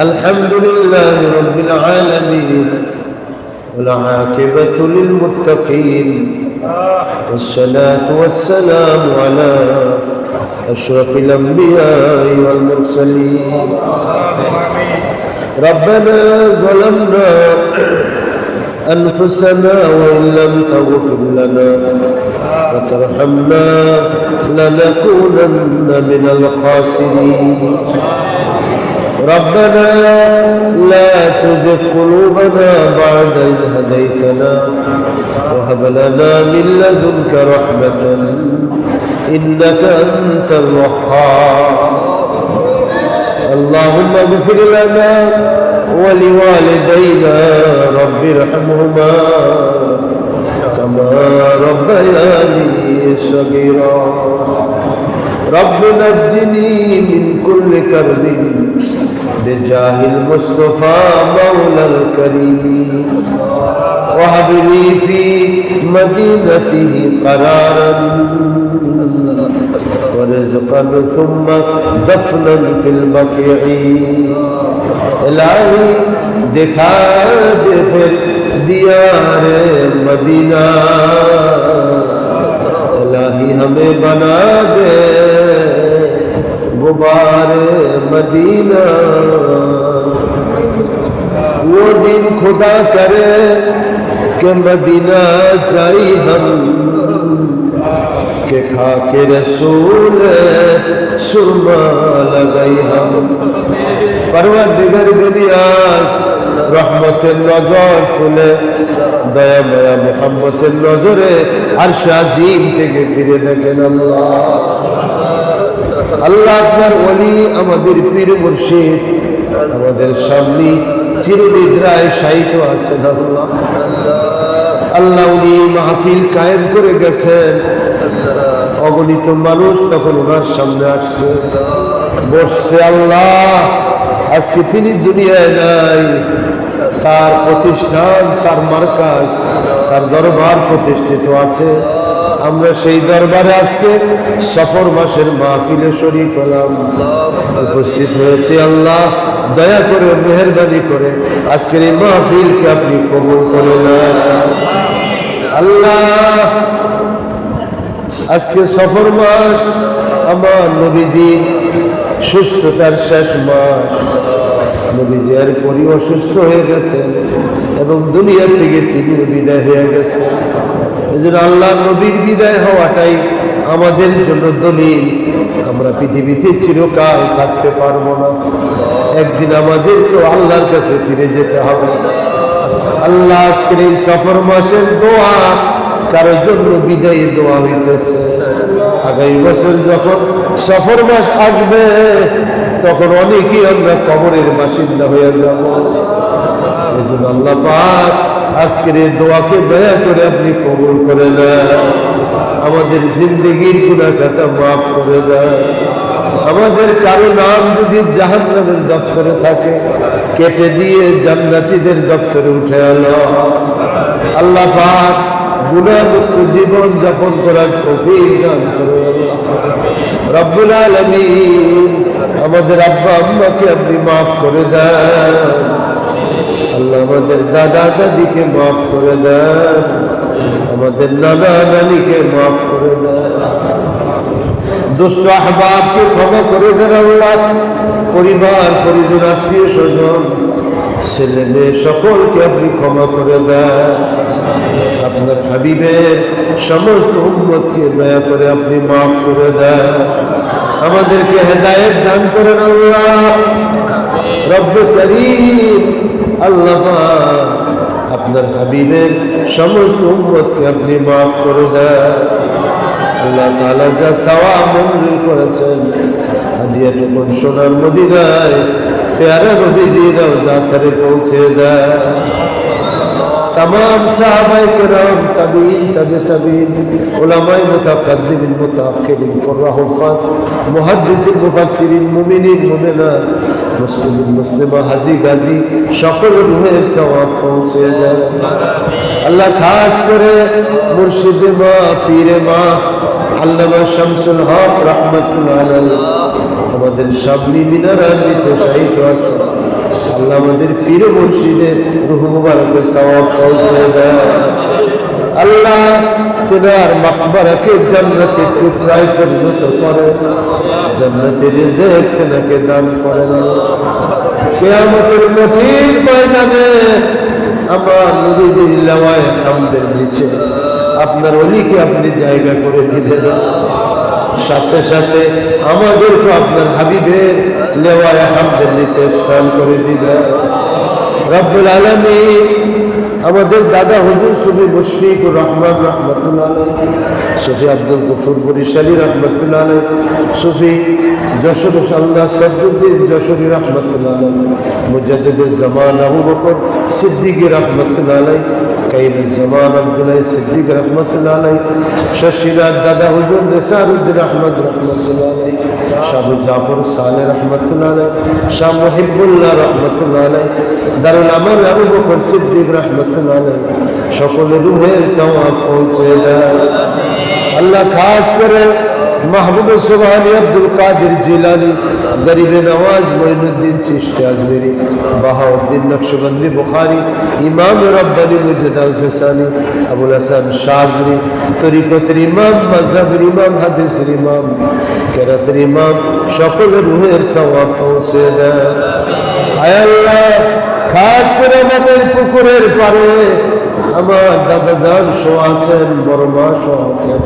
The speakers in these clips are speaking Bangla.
الحمد لله رب العالمين والعاقبة للمتقين والصلاة والسلام على أشرف الأنبياء والمرسلين. ربنا ظلمنا أنفسنا وإن لم تغفر لنا وترحمنا لنكونن من الخاسرين. ربنا لا تزغ قلوبنا بعد إذ هديتنا وهب لنا من لدنك رحمة إنك أنت الوهاب. اللهم اغفر لنا ولوالدينا رب ارحمهما كما ربياني صغيرا. رب نجني من كل كرب. بجاه المصطفى مولى الكريم. وهب لي في مدينته قرارا. ورزقا ثم دفنا في البقيع الهی دکھا دے پھر دیار مدینہ الہی ہمیں بنا دے غبار مدینہ وہ دن خدا کرے کہ مدینہ جائی ہم کہ کھا کے رسول سرما لگئی ہم پرور دیگر گنیاز رحمت نظر تلے দয়া মায়া মোহাম্মতের নজরে আর শাহিম থেকে ফিরে দেখেন আল্লাহ আল্লাহ আপনার ওলি আমাদের পীর মুর্শিদ। আমাদের সামনে চিরনিদ্রায় আছেন আল্লাহ আল্লাহ উনি মাহফিল কায়েম করে গেছেন। অগণিত মানুষ তখন ওনার সামনে আসছে। বসছে আল্লাহ, আজকে তিনি দুনিয়ায় নাই। তার প্রতিষ্ঠান, তার মার্কাজ, তার দরবার প্রতিষ্ঠিত আছে। আমরা সেই দরবারে আজকে সফর মাসের মাহফিলে শরীফ হলাম। উপস্থিত হয়েছে আল্লাহ, দয়া করে, মেহরবানি করে আজকের এই মাহফিলকে আপনি কবুল করে নেন। আল্লাহ, আজকে সফর মাস, আমার নবীজি সুস্থতার শেষ মাস। নবীজি আর এরপরই অসুস্থ হয়ে গেছে এবং দুনিয়া থেকে তিনি বিদায় হয়ে গেছেন। এই জন্য আল্লাহ নবীর বিদায় হওয়াটাই আমাদের জন্য দলিল। আমরা পৃথিবীতে চিরকাল থাকতে পারব না। একদিন আমাদেরকেও আল্লাহর কাছে ফিরে যেতে হবে। আল্লাহ আজকের এই সফর মাসের দোয়া কারও জন্য বিদায়ী দোয়া হইতেছে। আগামী বছর যখন সফর মাস আসবে, তখন অনেকেই আমরা কবরের বাসিন্দা হয়ে যাব। এই আল্লাহ পাক আজকের এই দোয়াকে দয়া করে আপনি কবুল করে নেন। আমাদের জিন্দগির গুণা খাতা মাফ করে দেন। আমাদের কারও নাম যদি জাহান নামের দপ্তরে থাকে, কেটে দিয়ে জান্নাতিদের দপ্তরে উঠে এলো আল্লাহ পাক জীবন যাপন করার তৌফিক দান করে রব্বুল আলামিন আমাদের আব্বা আম্মাকে আপনি মাফ করে দেন। আল্লাহ আমাদের দাদা দাদিকে মাফ করে দেন। আমাদের নানা নানিকে মাফ করে দেন। দুষ্ট আহবাবকে ক্ষমা করে দেন আল্লাহ। পরিবার, পরিজন, আত্মীয় স্বজন, ছেলে মেয়ে সকলকে আপনি ক্ষমা করে দেন। আপনার হাবিবের সমস্ত উম্মতকে দয়া করে আপনি মাফ করে দেন। আমাদেরকে হেদায়েত দান করেন আল্লাহ। রব্ব করিম, আল্লাহ আপনার হাবিবের সমস্ত উম্মতকে আপনি মাফ করে দেন। আল্লাহ তাআলা যা সাওয়া মঞ্জুর করেছেন হাদিয়াটুকুন সোনার মদিনায়, পেয়ারা নবীজি রওজা করে পৌঁছে দেয় তাম সাহাবাই کرام তাবিন তাবে তাবিন ওলামাই মুতাকাদ্দিমিন মুতাখিরিন কুররা হুফাজ মুহাদ্দিসিন, মুফাসসিরিন, মুমিনিন মুমিনাত মুসলিমিন, মুসলিমা, হাজি গাজী সকল রুহের সওয়াব পৌঁছে দেয়। আল্লাহ খাস করে মুর্শিদ মা, পীরে মা, আল্লামা শামসুল হক রহমতুল্লাহ আমাদের সামনে মিনারার নিচে শাহিদ আছে আল্লাহ আমাদের পীর মুর্শিদের রুহ মুবারকের সওয়াব পৌঁছে দেয়। আল্লাহ তেনার মাকবারাকে জান্নাতের টুকরায় পরিণত করে। জান্নাতের রিজিক তেনাকে দান করেন কেয়ামতের কঠিন ময়দানে আমার নবীজির লাওয়ায় হামদের নিচে আপনার অলিকে আপনি জায়গা করে দিবেন। সাথে সাথে আমাদেরকে আপনার হাবিবের লেওয়ায় হামদের নিচে স্থান করে দিবেন রব্বুল আলমী আমাদের দাদা হুজুর সুফি মুশফিকুর রহমান রহমতুল্লাহ সুফি আব্দুল গফুর বরিশালী রহমতুল্লাহ সুফি যশোর আল্লাহ সদুদ্দিন যশোরী রহমতুল্লাহ মুজাদ্দিদ জামান আবু বকর সিদ্দিকী রহমতুল্লাহ কাইম জামান আব্দুল্লাহ সিদ্দিক রহমতুল্লাহ শশীনাথ দাদা হুজুর নিসারুদ্দিন আহমদ রহমতুল্লাহ শাহু জাফর সালে রহমতুল্লাহ শাহ মহিবুল্লাহ রহমতুল্লাহ দারুল আমর আবু বকর সিদ্দিক রহমতুল্লাহ সকল রুহের সওয়াব পৌঁছে দেয় আল্লাহ খাস করে মাহবুব সুবহানি, আব্দুল কাদের জিলানি, গরিব নওয়াজ, মঈনুদ্দিন চিশতি আজমেরি, বাহাউদ্দিন নকশবন্দি বুখারি, ইমাম রব্বানি মুজদ আল ফিসানি, আবুল হাসান শাহরি তরিকতের ইমাম মজহবের ইমাম, হাদিসের ইমাম, কেরাতের ইমাম, সকল রুহের সওয়াব পৌঁছে দেয়। আয় আল্লাহ, খাস করে আমাদের পুকুরের পারে আমার দাদা যান শো আছেন, বড় মা শো আছেন,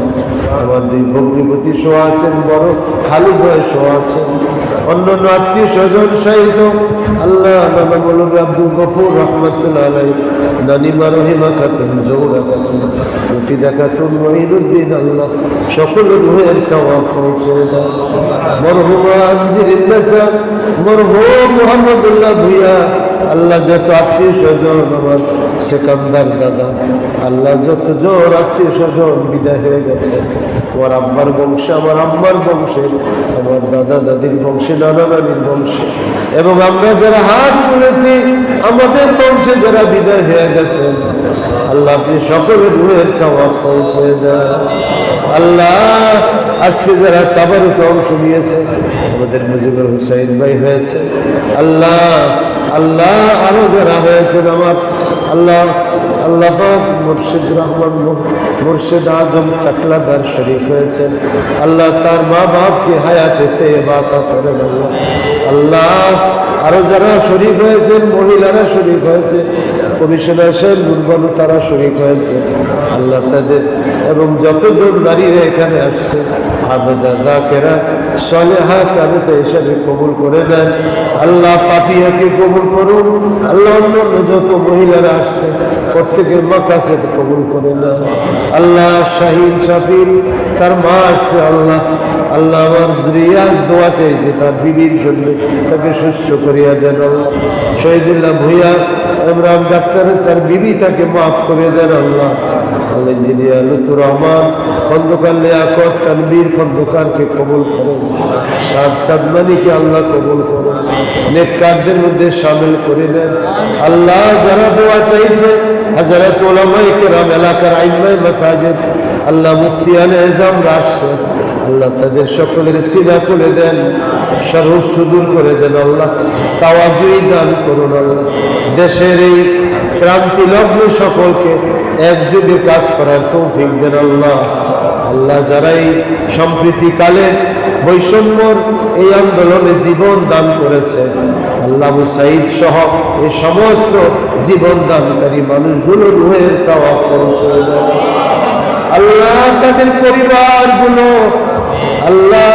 আমার দুই ভগ্নিপতি শো আছেন, বড় খালু ভাই শো আছেন, অন্যান্য আত্মীয় স্বজন সহিত আল্লাহ নানা মৌলবী আব্দুল গফুর রহমতুল্লাহ নানিমা রহিমা খাতুন জৌরা খাতুন রফিদা খাতুন, মহিনুদ্দিন আল্লাহ সকল রুহের সওয়াব পৌঁছে দেয় মরহুমা আঞ্জির মরহুম মোহাম্মদুল্লাহ ভুইয়া, আল্লাহ যত আত্মীয় স্বজন আমার সেকান্দার দাদা। আল্লাহ যত জোর আত্মীয় স্বজন বিদায় হয়ে গেছে। আমার আব্বার বংশে, আমার আম্মার বংশে, আমার দাদা দাদির বংশে, নানা নানির বংশে। এবং আমরা যারা হাত তুলেছি, আমাদের বংশে যারা বিদায় হয়ে গেছে, আল্লাহ আপনি সকলের রুহের সওয়াব পৌঁছে দেন। আল্লাহ আজকে যারা তাবারুকে অংশ নিয়েছে, আমাদের মুজিবুর হুসাইন ভাই হয়েছে। আল্লাহ আল্লাহ আরও যারা হয়েছেন আমার আল্লাহ আল্লাহ মুর্শিদ রহমান মুর্শিদ আজম চাকলাদার শরীফ হয়েছেন আল্লাহ তার মা বাপকে হায়াতে তে বাতা করেন আল্লাহ আল্লাহ আরও যারা শরীফ হয়েছেন মহিলারা শরীফ হয়েছে, কমিশনার সাহেব, দুর্বল তারা শরীফ হয়েছে। আল্লাহ তাদের এবং যতজন নারীরা এখানে আসছে আবেদা সলেহা হিসাবে কবুল করে আল্লাহ পাপিয়াকে কবুল করুন, আল্লাহ অন্যান্য যত মহিলারা আসছে প্রত্যেকের মা কাছে কবুল করে আল্লাহ শাহিন শাফিন, তার মা আসছে আল্লাহ। আল্লাহ রিয়াজ দোয়া চাইছে তার বিবির জন্য, তাকে সুস্থ করিয়া দেন আল্লাহ। শহীদুল্লাহ ভুইয়া ইমরান ডাক্তারের তার বিবি তাকে মাফ করে দেন আল্লাহ। ইঞ্জিনিয়ার লুতুর রহমান, খন্দকার লিয়াকত তানবীর খন্দকারকে কবুল করেন। সাদ সাদমানিকে আল্লাহ কবুল করেন। নেককারদের মধ্যে সামিল করে নেন। আল্লাহ যারা দোয়া চাইছে, হাজারাত কেরাম, এলাকার মাসাজিদ, আল্লাহ এজাম আসছে আল্লাহ তাদের সকলের সিনা করে দেন সরস সুদূর করে দেন আল্লাহ, তাওয়াজুই দান করুন আল্লাহ। দেশের এই ক্রান্তি লগ্ন সকলকে একযোগে কাজ করার তৌফিক দেন আল্লাহ আল্লাহ যারা এই সম্প্রীতিকালে বৈষম্যর এই আন্দোলনে জীবন দান করেছে, আল্লাহ সাইদ সহ এই সমস্ত জীবন দানকারী মানুষগুলো রুহের সওয়াব পৌঁছে আল্লাহ তাদের পরিবারগুলো, আল্লাহ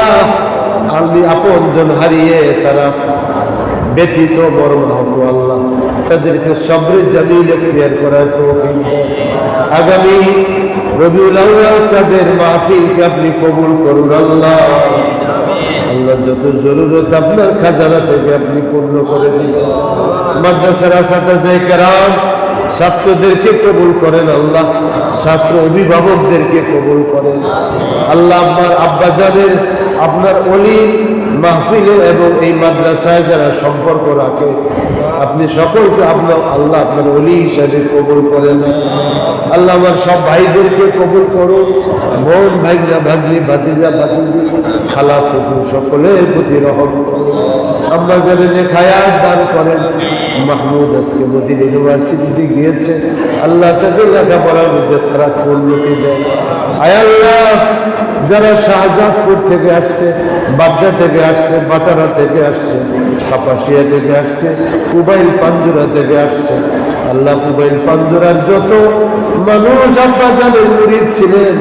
আমি আপনজন হারিয়ে তারা ব্যথিত মরণ হতো আল্লাহ। তাদেরকে সবরে জামিল এখতিয়ার করার তৌফিক দেন আগামী রবিউল আউয়াল চাঁদের মাহফিলকে আপনি কবুল করুন আল্লাহ? আল্লাহ যত জরুরত আপনার খাজানা থেকে আপনি পূর্ণ করে দিবেন মাদ্রাসার আসাদাজাই কেরাম, ছাত্রদেরকে কবুল করেন আল্লাহ, ছাত্র অভিভাবকদেরকে কবুল করেন। আল্লাহ আপনার আব্বাজানের, আপনার অলি মাহফিলে এবং এই মাদ্রাসায় যারা সম্পর্ক রাখে আপনি সকলকে আপনার আল্লাহ, আপনার অলি হিসাবে কবুল করেন। আল্লাহ আমার সব ভাইদেরকে কবুল করুন বোন ভাইরা ভাগ্নি, ভাতিজা, ভাতিজি, খালা, ফুফু, সকলের প্রতি রহম আম্মা জানে খায়াত দান করেন। মাহমুদ আজকে মোদির ইউনিভার্সিটিতে গিয়েছে। আল্লাহ তাকে লেখাপড়ার মধ্যে তারা উন্নতি দেয়। আয় আল্লাহ, যারা শাহজাদপুর থেকে আসছে বাড্ডা থেকে আসছে, বাটারা থেকে আসছে, কাপাসিয়া থেকে আসছে কুবাইল পাঞ্জুরা থেকে আসছে। আল্লাহ কুবাইল পাঞ্জুরার যত মানুষ আব্বা জানের মুরিদ ছিলেন,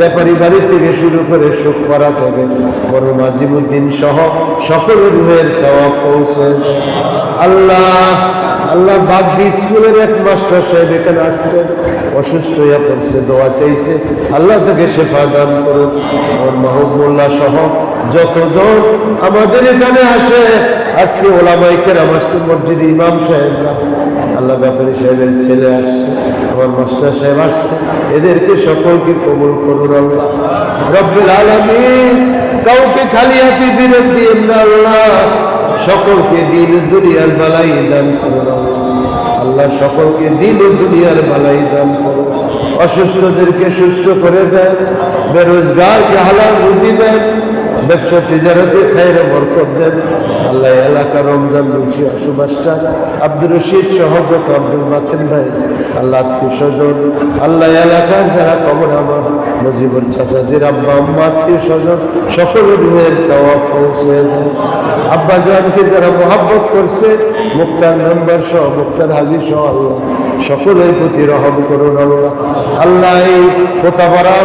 ব্যাপারী বাড়ি থেকে শুরু করে সুখ করা থেকে বড় নাজিমুদ্দিন সহ সকলের রুহের সওয়াব পৌঁছে। আল্লাহ আল্লাহ বাগদি স্কুলের এক মাস্টার সাহেব এখানে আসতেন অসুস্থ হয়ে পড়ছে, দোয়া চাইছে। আল্লাহ তাকে শেফা দান করুন আমার মাহবুল্লাহ সহ যতজন আমাদের এখানে আসে, আজকে ওলামাইকের আমার মসজিদ ইমাম সাহেবরা। আল্লাহ ব্যাপারী সাহেবের ছেলে আসছে, আমার মাস্টার সাহেব আসছে, এদেরকে সকলকে কবুল করুন আল্লাহ। রব্বুল আলামিন কাউকে খালি হাতে বিরোধ দিন আল্লাহ। সকলকে দিন দুনিয়ার বালাই দান করুন আল্লাহ। সকলকে দিন দুনিয়ার বালাই দান করুন। অসুস্থদেরকে সুস্থ করে দেন, বেরোজগারকে হালাল রুজি দেন ব্যবসা তিজারতে খাইরে বরকত দেন। আল্লাহ এলাকা রমজান লুচি আশু মাস্টার আব্দুর রশিদ সহজত আব্দুল মাতিন ভাই, আল্লাহ আত্মীয় আল্লাহ এলাকার যারা কবর আমার মুজিবুর চাচাজির আব্বা, আম্মা আত্মীয় স্বজন সকলের রুহের সওয়াব পৌঁছে দেন। আব্বা জানকে যারা মোহাব্বত করছে, মুক্তার মেম্বার সহ, মুক্তার হাজির সহ আল্লাহ, সকলের প্রতি রহম করুন আল্লাহ। আল্লাহ এই কোতাপাড়া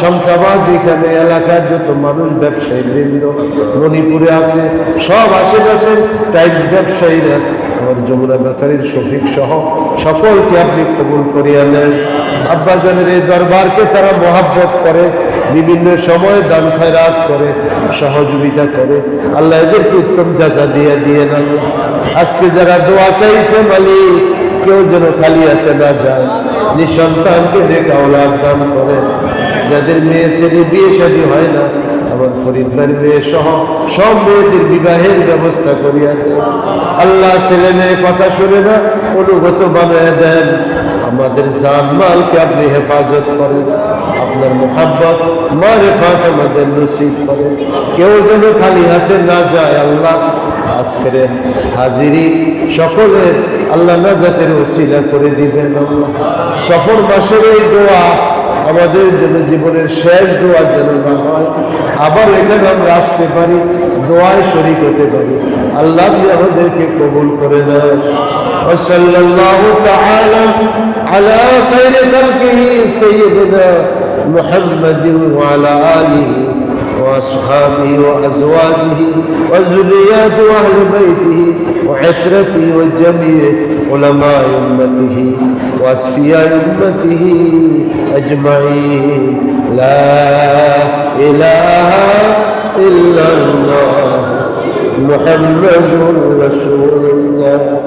শমসাবাদ এখানে এলাকার যত মানুষ ব্যবসায়ী বৃন্দ, মণিপুরে আছে, সব আশেপাশের টাইলস ব্যবসায়ীরা, আমার যমুনা বেকারির শফিক সহ, সকলকে আপনি কবুল করিয়া নেন। আব্বাজানের এই দরবারকে তারা মহাব্বত করে, বিভিন্ন সময় দান খয়রাত করে, সহযোগিতা করে। আল্লাহ এদেরকে উত্তম যাচা দিয়ে দিয়ে নেন আজকে যারা দোয়া চাইছে মালিক, কেউ যেন খালি হাতে না যায়। নিঃসন্তানকে ডেকে ওলাদ দান করে। যাদের মেয়ে ছেলে, বিয়ে শাদী হয় না, আমার ফরিদ ভাইয়ের মেয়ে সহ সব মেয়েদের বিবাহের ব্যবস্থা করিয়া দেন। আল্লাহ ছেলে মেয়ে কথা শুনে না, অনুগত বানিয়ে দেন। আমাদের জান মালকে আপনি হেফাজত করেন। আপনার মোহাব্বত মারেফাত আমাদের নসিব করেন। কেউ যেন খালি হাতে না যায় আল্লাহ। আজকের হাজিরি সকলের আল্লাহ নাজাতের ওসিলা করে দিবেন সফর মাসের এই দোয়া আমাদের জন্য জীবনের শেষ দোয়া যেন না হয়। আবার এখানে আমরা আসতে পারি, দোয়ায় শরিক হতে পারি। আল্লাহ আমাদেরকে কবুল করে নেয়। وصلى الله تعالى على خير خلقه سيدنا محمد وعلى آله وأصحابه وأزواجه وذرياته وأهل بيته وعترته وجميع علماء أمته وأصفياء أمته أجمعين. لا إله إلا الله محمد رسول الله.